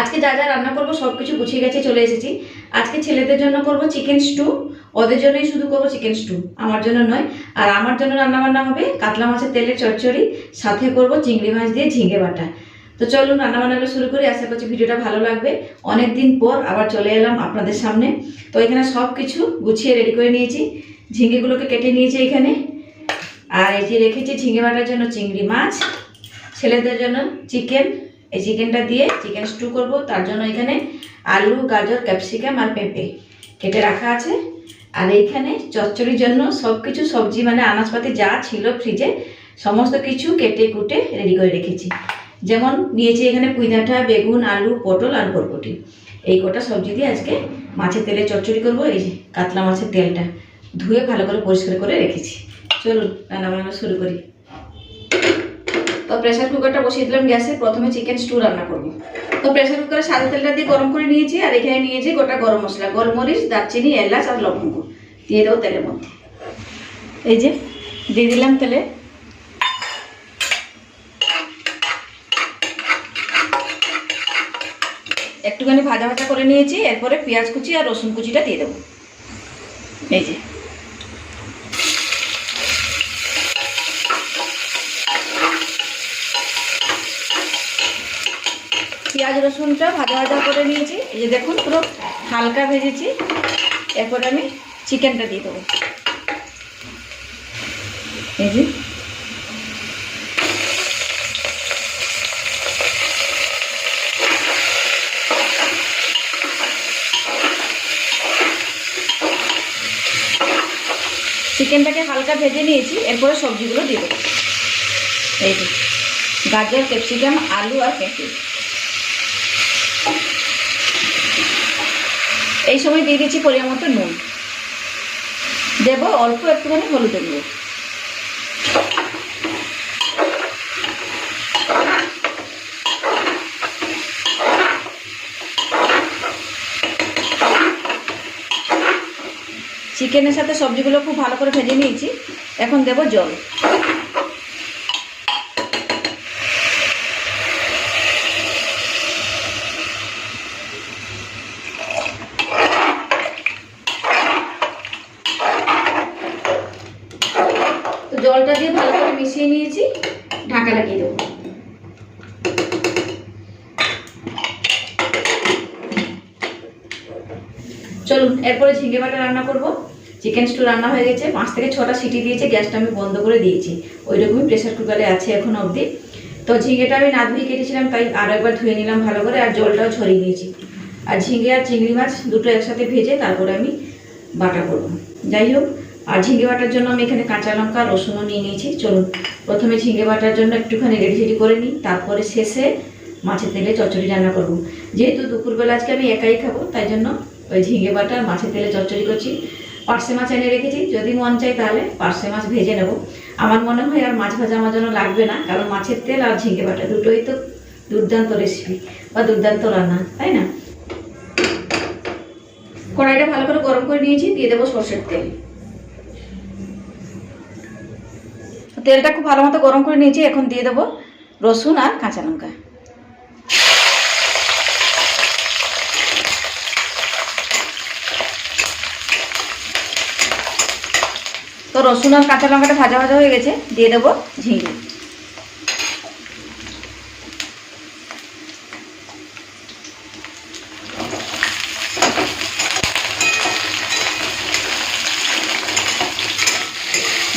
আজকে যা যা রান্না করব, সব কিছু গুছিয়ে গেছে, চলে এসেছি। আজকে ছেলেদের জন্য করব চিকেন স্টু ওদের জন্যই শুধু করব চিকেন স্টু আমার জন্য নয়। আর আমার জন্য রান্না বান্না হবে কাতলা মাছের তেলের চচ্চড়ি, সাথে করব চিংড়ি মাছ দিয়ে ঝিঙে বাটা। তো চলুন রান্না বান্নাটা শুরু করি, আশা করছি ভিডিওটা ভালো লাগবে। অনেক দিন পর আবার চলে এলাম আপনাদের সামনে। তো এখানে সব কিছু গুছিয়ে রেডি করে নিয়েছি। ঝিঙেগুলোকে কেটে নিয়েছি এখানে। আর এই যে রেখেছি ঝিঙে বাটার জন্য চিংড়ি মাছ, ছেলেদের জন্য চিকেন এই চিকেনটা দিয়ে চিকেন স্টু করব। তার জন্য এখানে আলু, গাজর, ক্যাপসিকাম আর পেঁপে কেটে রাখা আছে। আর এইখানে চচ্চড়ির জন্য সব কিছু সবজি মানে আনাজপাতি যা ছিল ফ্রিজে সমস্ত কিছু কেটে কুটে রেডি করে রেখেছি। যেমন নিয়েছি এখানে পুঁইডাঁটা বেগুন, আলু, পটল আর বরবটি। এই কটা সবজি দিয়ে আজকে মাছের তেলে চচ্চড়ি করব, এই যে কাতলা মাছের তেলটা। ধুয়ে ভালো করে পরিষ্কার করে রেখেছি। চলুন রান্না বান্না শুরু করি। তো প্রেসার কুকারটা বসিয়ে দিলাম গ্যাসে, প্রথমে চিকেন স্টু রান্না করব। তো প্রেসার কুকারে সাদা তেলটা দিয়ে গরম করে নিয়েছি, আর এখানে নিয়েছি গোটা গরম মশলা, গোলমরিচ, দারচিনি, এলাচ আর লবঙ্গ। দিয়ে দেবো তেলের মধ্যে। এই যে, দিয়ে দিলাম তেলে। একটুখানি ভাজা ভাজা করে নিয়েছি, এরপরে পেঁয়াজ কুচি আর রসুন কুচিটা দিয়ে দেবো। এই যে। পেঁয়াজ রসুনটা ভাজা ভাজা করে নিয়েছি। এই যে দেখুন, পুরো হালকা ভেজেছি। এরপরে আমি চিকেনটা দিয়ে দেবো। এই চিকেনটাকে হালকা ভেজে নিয়েছি, এরপরে সবজিগুলো দিয়ে দেবো। এই গাজর, ক্যাপসিকাম, আলু আর পেঁপে এই সময় দিয়ে দিচ্ছি পরিমাণ মতো নুন। দেবো অল্প একটুখানি হলুদ দেবো চিকেনের সাথে সবজিগুলো খুব ভালো করে ভেজে নিয়েছি। এখন দেব জল তো জলটা দিয়ে করে নিয়েছি, ঢাকা লাগিয়ে দেবো। চলুন, এরপরে ঝিঙে বাটা রান্না করব। চিকেন স্টু রান্না হয়ে গেছে। পাঁচ থেকে ছটা সিটি দিয়েছে, গ্যাসটা আমি বন্ধ করে দিয়েছি। ওই রকমই প্রেশার কুকারে আছে এখন অবধি। তো ঝিঙেটা আমি না ধুয়ে কেটেছিলাম, তাই আরও একবার ধুয়ে নিলাম ভালো করে, আর জলটাও ছড়িয়ে নিয়েছি। আর ঝিঙে আর চিংড়ি মাছ দুটো একসাথে ভেজে তারপরে আমি বাটা করব। যাই হোক আর ঝিঙে বাটার জন্য আমি এখানে কাঁচা লঙ্কা, রসুনও নিয়ে নিয়েছি। চলুন, প্রথমে ঝিঙে বাটার জন্য একটুখানি রেডি সেডি করে নিই। তারপরে শেষে মাছের তেলে চচ্চড়ি রান্না করব। যেহেতু দুপুরবেলা আজকে আমি একাই খাব, তাই জন্য ওই ঝিঙে বাটা মাছের তেলে চচ্চড়ি করছি। পার্সে মাছ এনে রেখেছি। যদি মন চাই তাহলে পার্সে মাছ ভেজে নেব। আমার মনে হয় আর মাছ ভাজা আমার জন্য লাগবে না, কারণ মাছের তেল আর ঝিঙে বাটা দুটোই তো দুর্দান্ত রেসিপি বা দুর্দান্ত রান্না, তাই না? কড়াইটা ভালো করে গরম করে নিয়েছি, দিয়ে দেবো সর্ষের তেল। তেলটা খুব ভালো মতো গরম করে নিয়েছি, এখন দিয়ে দেবো রসুন আর কাঁচা লঙ্কা। তো রসুন আর কাঁচা লঙ্কাটা ভাজা ভাজা হয়ে গেছে, দিয়ে দেবো ঝিঙে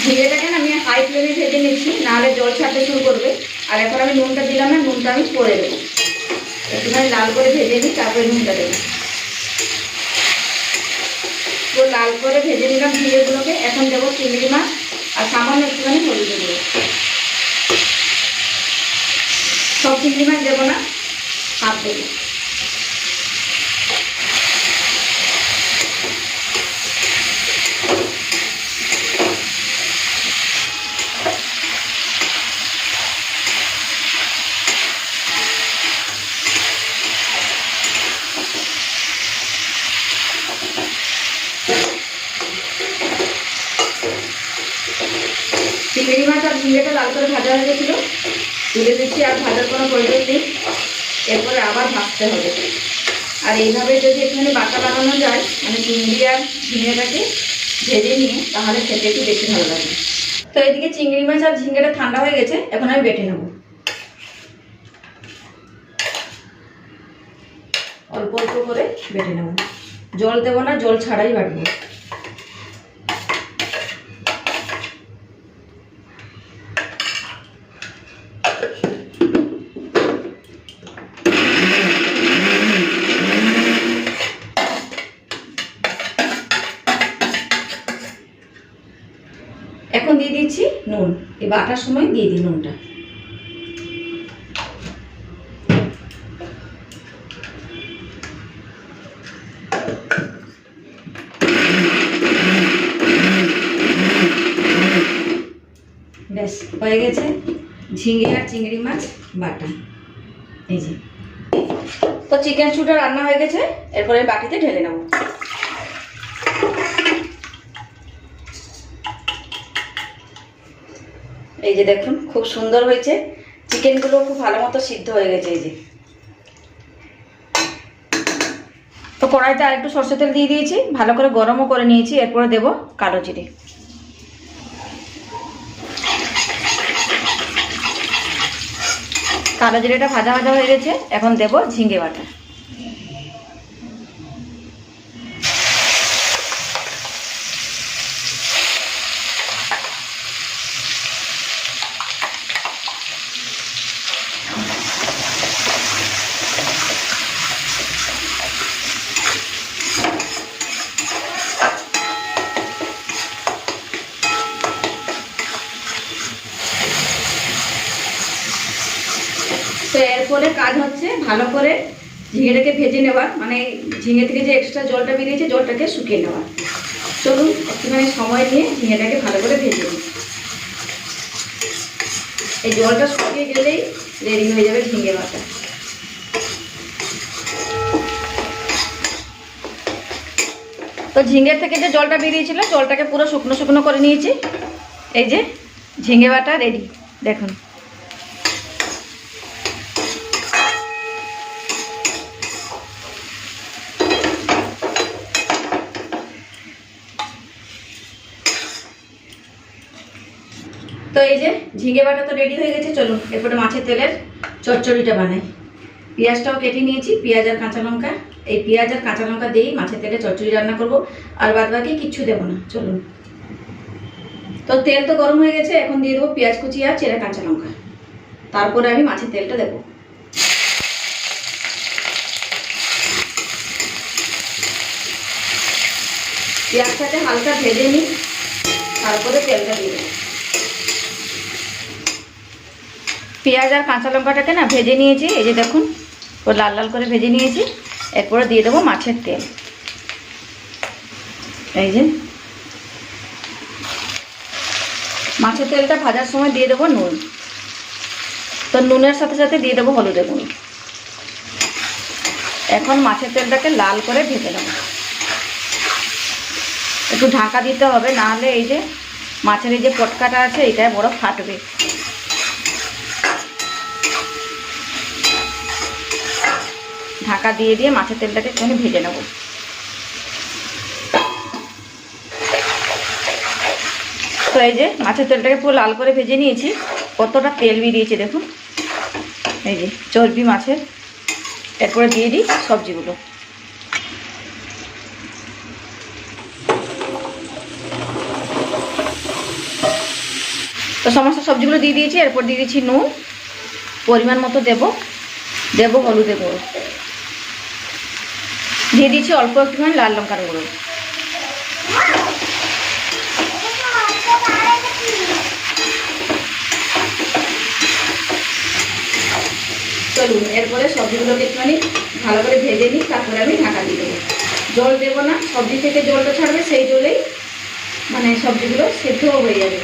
ঝিঙেটাকে না আমি হাই ফ্লেমে ভেজে নিচ্ছি নাহলে জল ছাড়তে শুরু করবে। আর এখন আমি নুনটা দিলাম না, নুনটা আমি পরে দেবো একটুখানি লাল করে ভেজে নিই, তারপরে নুনটা দেবো। তো লাল করে ভেজে নিলাম ভিড়েগুলোকে এখন দেবো চিংড়ি মাছ, আর সামান্য একটুখানি হলুদ দেবো সব চিংড়ি মাছ দেবো না হাফ দেবো চিংড়ি মাছ আর ঝিঙেটা লাল করে ভাজা হয়ে গেছিল তুলে দিচ্ছি আর ভাজার কোনো প্রয়োজন নেই এই যে চিংড়ি মাছ আর ঝিঙেটা লাল করে ভাজা হয়ে গেছে এখন আমি নুনটা দিয়ে দেবো এরপরে আবার ভাজতে হবে। আর এইভাবে যদি এখানে বাটা লাগানো যায় মানে চিংড়ি আর ঝিঙেটাকে ভেজে নিয়ে, তাহলে খেতে একটু বেশি ভালো লাগে। তো এদিকে চিংড়ি মাছ আর ঝিঙেটা ঠান্ডা হয়ে গেছে, এখন আমি বেটে নেব। অল্প অল্প করে বেটে নেব। জল দেবো না, জল ছাড়াই বাটবো। বাটার সময় দিয়ে দিই নুনটা ব্যাস, হয়ে গেছে ঝিঙে আর চিংড়ি মাছ, বাটা। এই যে। তো চিকেন স্যুটা রান্না হয়ে গেছে, এরপরে বাটিতে ঢেলে নেব। এই যে দেখুন, খুব সুন্দর হয়েছে। চিকেনগুলো খুব ভালো মতো সিদ্ধ হয়ে গেছে এই যে। তো কড়াইতে আরেকটু সর্ষে তেল দিয়ে দিয়েছি, ভালো করে গরমও করে নিয়েছি, এরপরে দেব কালো জিরে। কালো জিরেটা ভাজা ভাজা হয়ে গেছে, এখন দেব ঝিঙে বাটা। এরপরে কাজ হচ্ছে ভালো করে ঝিঙেটাকে ভেজে নেওয়ার মানে ঝিঙে থেকে যে এক্সট্রা জলটা বেরিয়েছে জলটাকে শুকিয়ে নেওয়ার। চলুন একটুখানি সময় নিয়ে ঝিঙেটাকে ভালো করে ভেজে নিই। এই জলটা শুকিয়ে গেলেই রেডি হয়ে যাবে ঝিঙে বাটা। তো ঝিঙের থেকে যে জলটা বেরিয়েছিল, জলটাকে পুরো শুকনো শুকনো করে নিয়েছি। এই যে ঝিঙে বাটা রেডি দেখুন। তো এই যে ঝিঙে বাটা তো রেডি হয়ে গেছে চলুন এরপরে মাছের তেলের চচ্চড়িটা বানাই। পেঁয়াজটাও কেটে নিয়েছি, পেঁয়াজ আর কাঁচা লঙ্কা। এই পেঁয়াজ আর কাঁচা লঙ্কা দিয়েই মাছের তেলে চচ্চড়ি রান্না করব, আর বাদ বাকি কিচ্ছু দেবো না চলুন তো তেল তো গরম হয়ে গেছে, এখন দিয়ে দেবো পেঁয়াজ কুচি আর চেরা কাঁচা লঙ্কা। তারপরে আমি মাছের তেলটা দেবো। পেঁয়াজটাকে হালকা ভেজে নিই, তারপরে তেলটা দিয়ে দেবো। পেঁয়াজ আর কাঁচা লঙ্কাটাকে না ভেজে নিয়েছি, এই যে দেখুন ও লাল লাল করে ভেজে নিয়েছি। এরপরে দিয়ে দেবো মাছের তেল। এই যে। মাছের তেলটা ভাজার সময় দিয়ে দেবো নুন। তো নুনের সাথে সাথে দিয়ে দেবো হলুদের গুঁড়ো এখন মাছের তেলটাকে লাল করে ভেজে নেব। একটু ঢাকা দিতে হবে নাহলে এই যে মাছের এই যে পটকাটা আছে এটাই বড় ফাটবে। ঢাকা দিয়ে দিয়ে মাছের তেলটাকে একটুখানি ভেজে নেব। তো এই যে মাছের তেলটাকে পুরো লাল করে ভেজে নিয়েছি, কতটা তেল বেরিয়েছে দেখুন। এই যে চর্বি মাছের, এরপরে দিয়ে দিই সবজিগুলো। তো সমস্ত সবজিগুলো দিয়ে দিয়েছি, এরপর দিয়ে দিচ্ছি নুন, পরিমাণ মতো দেব দেব হলুদের গুঁড়ো দিয়ে দিচ্ছি অল্প একটুখানি লাল লঙ্কার গুঁড়ো। চলুন, এরপরে সবজিগুলোকে একটুখানি ভালো করে ভেজে নিই, তারপরে আমি ঢাকা দিয়ে দেবো। জল দেবো না, সবজি থেকে জলটা ছাড়বে, সেই জলেই মানে সবজিগুলো সেদ্ধও হয়ে যাবে।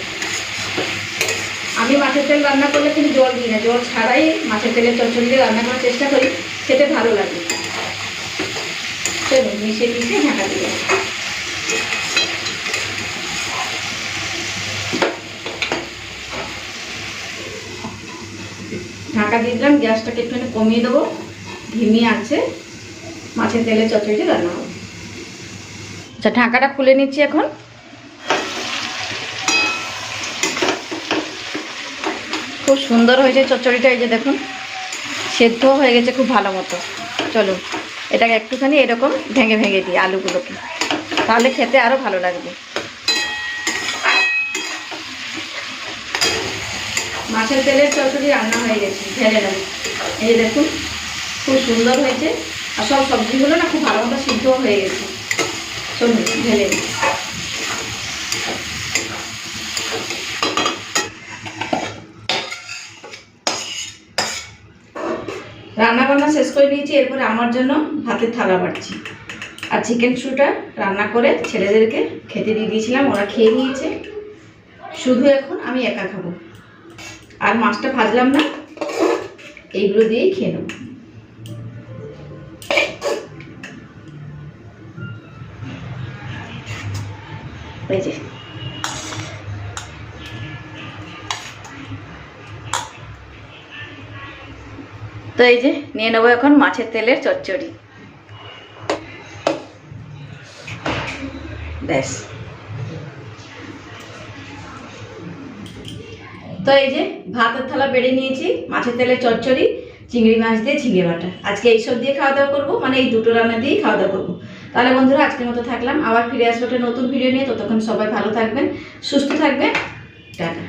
আমি মাছের তেল রান্না করলে কিন্তু জল দিই না, জল ছাড়াই মাছের তেলের চচ্চড়ি রান্না করার চেষ্টা করি, খেতে ভালো লাগে। চলুন মিশিয়ে মিশিয়ে ঢাকা দিয়ে। ঢাকা দিয়ে দিলাম, গ্যাসটাকে একটুখানি কমিয়ে দেবো। ধিমি আছে, মাছের তেলের চচ্চড়িটা রান্না হবে আচ্ছা ঢাকাটা খুলে নিচ্ছি এখন। খুব সুন্দর হয়েছে চচ্চড়িটা, এই যে দেখুন। সেদ্ধ হয়ে গেছে খুব ভালো মতো। চলো। এটাকে একটুখানি এরকম ভেঙে ভেঙে দিই আলুগুলোকে। তাহলে খেতে আরও ভালো লাগবে। মাছের তেলের চচ্চড়ি রান্না হয়ে গেছে ঢেলে নেব এই দেখুন, খুব সুন্দর হয়েছে। আর সব সবজিগুলো না খুব ভালো সিদ্ধ হয়ে গেছে। চলুন, ঢেলে নিই। রান্না বান্না শেষ করে নিয়েছি, এরপরে আমার জন্য ভাতের থালা বাড়ছি। আর চিকেন স্টুটা রান্না করে ছেলেদেরকে খেতে দিয়ে দিয়েছিলাম, ওরা খেয়ে নিয়েছে। শুধু এখন আমি একা খাব। আর মাছটা ভাজলাম না, এইগুলো দিয়েই খেয়ে নেব। এই যে। তো এই যে, নিয়ে নেব এখন মাছের তেলের চচ্চড়ি। ব্যাস। তো এই যে, ভাতের থালা বেড়ে নিয়েছি, মাছের তেলের চচ্চড়ি, চিংড়ি মাছ দিয়ে ঝিঙে বাটা। আজকে এইসব দিয়ে খাওয়া দাওয়া করব মানে এই দুটো রান্না দিয়েই খাওয়া দাওয়া করব। তাহলে বন্ধুরা, আজকের মতো থাকলাম। আবার ফিরে আসব একটা নতুন ভিডিও নিয়ে। ততক্ষণ সবাই ভালো থাকবেন, সুস্থ থাকবেন। টাটা।